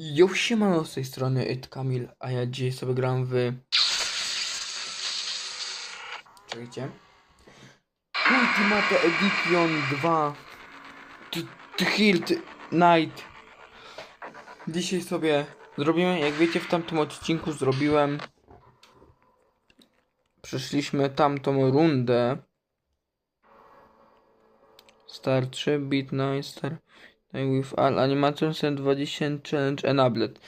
Jo, siemano z tej strony It Kamil, a ja dzisiaj sobie gram w... Czekajcie. Ultimate Edition 2 T- The Hilt Night. Dzisiaj sobie zrobimy, jak wiecie w tamtym odcinku zrobiłem Przeszliśmy tamtą rundę. Star 3 Beat Star with all animations and 20 challenge enabled.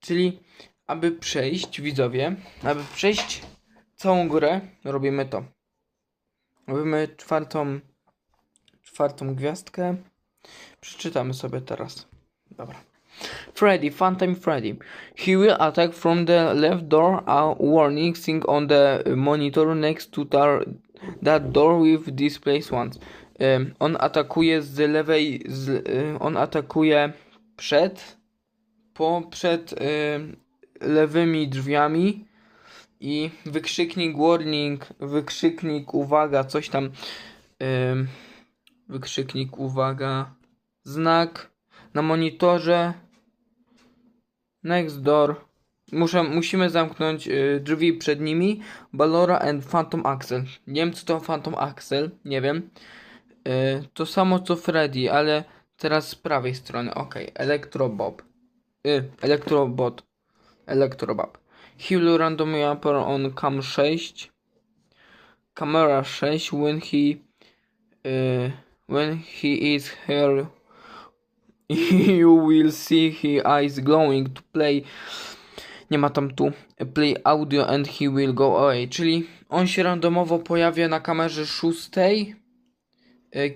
Czyli aby przejść, widzowie, aby przejść całą górę, robimy to. Robimy czwartą, czwartą gwiazdkę. Przeczytamy sobie teraz. Dobra. Freddy, Phantom Freddy. He will attack from the left door. A warning thing on the monitor next to that door with displays once. On atakuje z lewej, z, on atakuje przed, po, przed lewymi drzwiami i wykrzyknik warning, wykrzyknik uwaga, coś tam, wykrzyknik uwaga, znak na monitorze, next door, Muszę, musimy zamknąć y, drzwi przed nimi, Balora and Phantom Axel. Nie wiem co to Phantom Axel, nie wiem. Y, to samo co Freddy, ale teraz z prawej strony. Ok, Electrobob. Y, Electrobot. Electrobob. He will randomly appear on cam 6. Camera 6 when he y, when he is here you will see his eyes glowing to play nie ma tam tu play audio and he will go away czyli on się randomowo pojawia na kamerze szóstej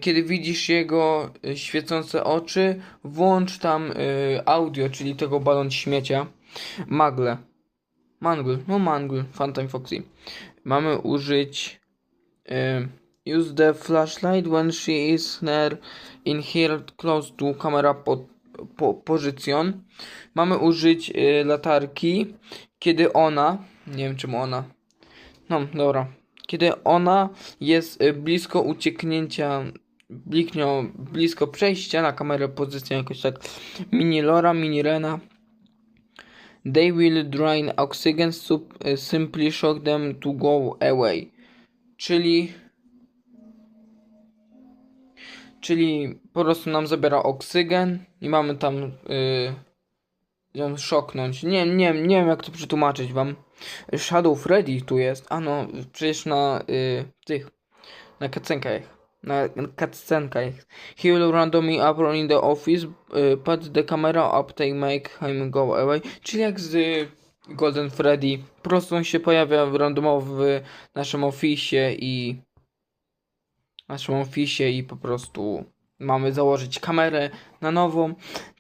kiedy widzisz jego e, świecące oczy, włącz tam e, audio, czyli tego balon śmiecia. Magle. Mangle, no Mangle, Phantom Foxy. Mamy użyć use the flashlight when she is near in here close to camera po, po, position. Mamy użyć latarki, kiedy ona, nie wiem czemu ona, no dobra, kiedy ona jest y, blisko ucieknięcia, bliknio, blisko przejścia na kamerę pozycję jakoś tak mini Lora, mini Rena. They will drain oxygen, y, simply shock them to go away. Czyli czyli po prostu nam zabiera oksygen i mamy tam yy, ją szoknąć. Nie, nie, nie wiem jak to przetłumaczyć wam. Shadow Freddy tu jest. A no, przecież na y, tych, na cutscenkach. Na cutscenkach. He will randomly appear in the office, y, put the camera up, they make him go away. Czyli jak z y, Golden Freddy. Po prostu on się pojawia randomowo w naszym oficie i naszym oficie i po prostu mamy założyć kamerę na nową.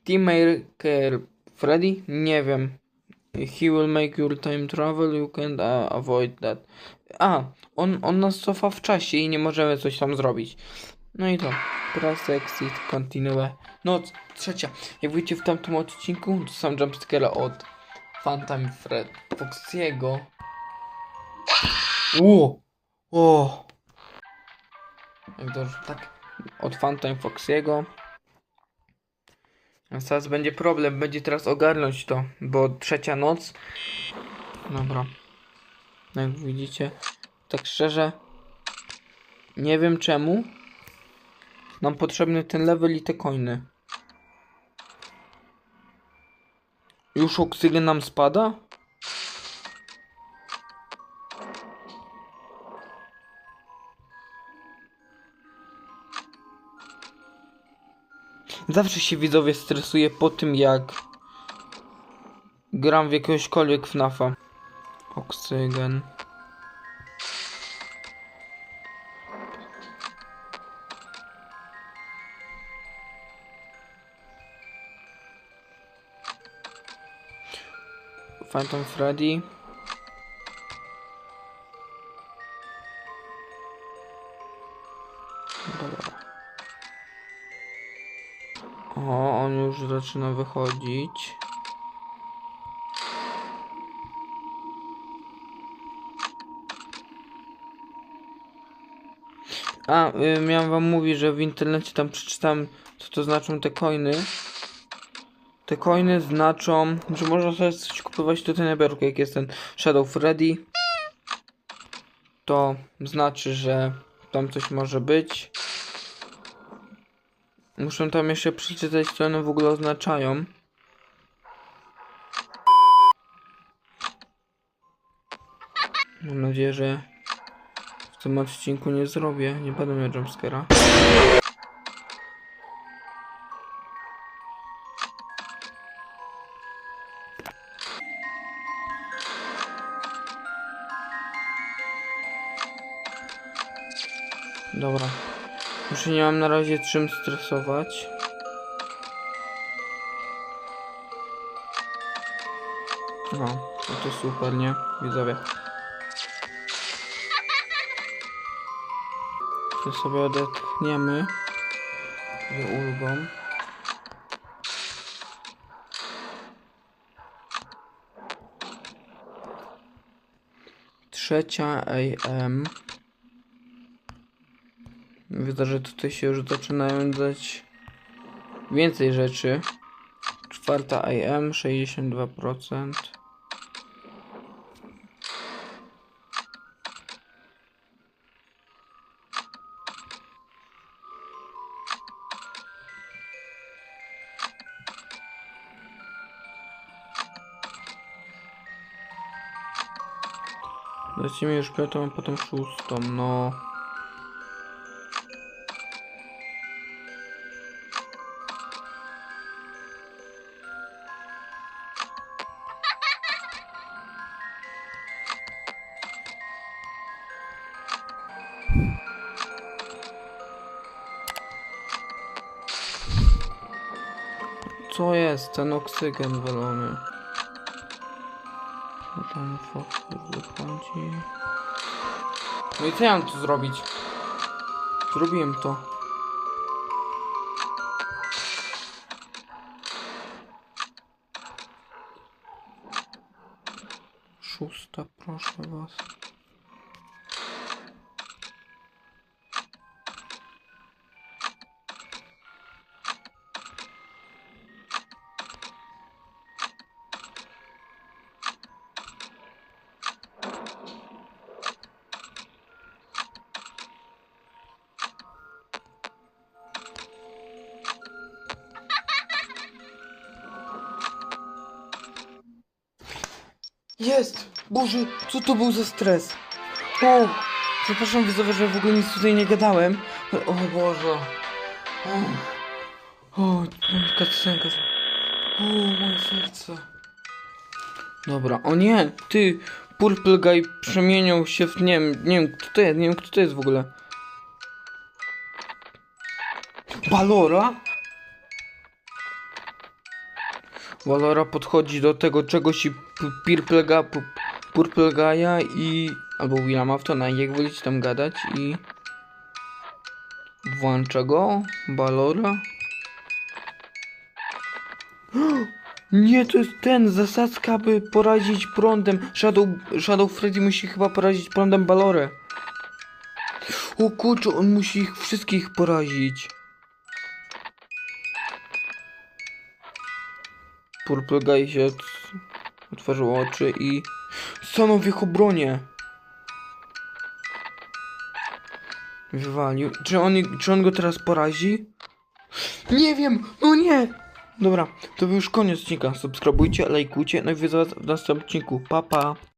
Teammaker Freddy? Nie wiem. He will make your time travel, you can't uh, avoid that. A, on, on nas cofa w czasie i nie możemy coś tam zrobić. No i to. Press exit, continue. Noc trzecia. Jak widzicie w tamtym odcinku, to sam jumpscare od Phantom Fred Foxiego. O! O! Jak to, tak. Od Phantom Foxiego. Teraz będzie problem, będzie teraz ogarnąć to, bo trzecia noc. Dobra. Jak widzicie, tak szczerze, nie wiem czemu. Nam potrzebny ten level i te coiny. Już oksygen nam spada? Zawsze się widzowie stresuje po tym jak gram w jakiegośkolwiek FNAFa. Oksygen. Phantom Freddy. Zaczyna wychodzić. A, y, miałem wam mówić, że w internecie tam przeczytałem, co to znaczą te coiny. te coiny znaczą, że można sobie coś kupować tutaj na biurku, jak jest ten Shadow Freddy. To znaczy, że tam coś może być. Muszę tam jeszcze przeczytać, co one w ogóle oznaczają. Mam nadzieję, że w tym odcinku nie zrobię. Nie będę miał jumpscare'a. Się nie mam na razie czym stresować. No, no to super, nie? Widzowie. To sobie odetchniemy. Z ulgą. Trzecia AM. Widzę, że tutaj się już zaczynają dać więcej rzeczy. Czwarta AM 62%. Dajcie mi już piątą, a potem szóstą, no. Co jest ten oksygen walony? Co tam fokus wychodzi? No i co ja mam tu zrobić? Zrobiłem to. Szósta, proszę was. Jest! Boże, co to był za stres? O! Przepraszam widzowie, że w ogóle nic tutaj nie gadałem. O Boże. O, o cutscenka. O, moje serce. Dobra, o nie, ty, Purple Guy przemieniał się w, nie wiem, nie wiem, kto to jest, nie wiem, kto to jest w ogóle. Balora? Valora podchodzi do tego czegoś i P- Purple Ga- P- Purple Gaia i... albo Willama Aftona, jak wolicie tam gadać i... Włącza go, Balora. Nie, to jest ten, zasadzka, by porazić prądem. Shadow, Shadow Freddy musi chyba porazić prądem Balorę. O kurczę, on musi ich wszystkich porazić. Purple Guy się otworzył oczy i stanął w ich obronie. Wywalił. Czy on, czy on go teraz porazi? Nie wiem! No nie! Dobra, to był już koniec odcinka. Subskrybujcie, lajkujcie, no i widzę was w następnym odcinku. Pa, pa!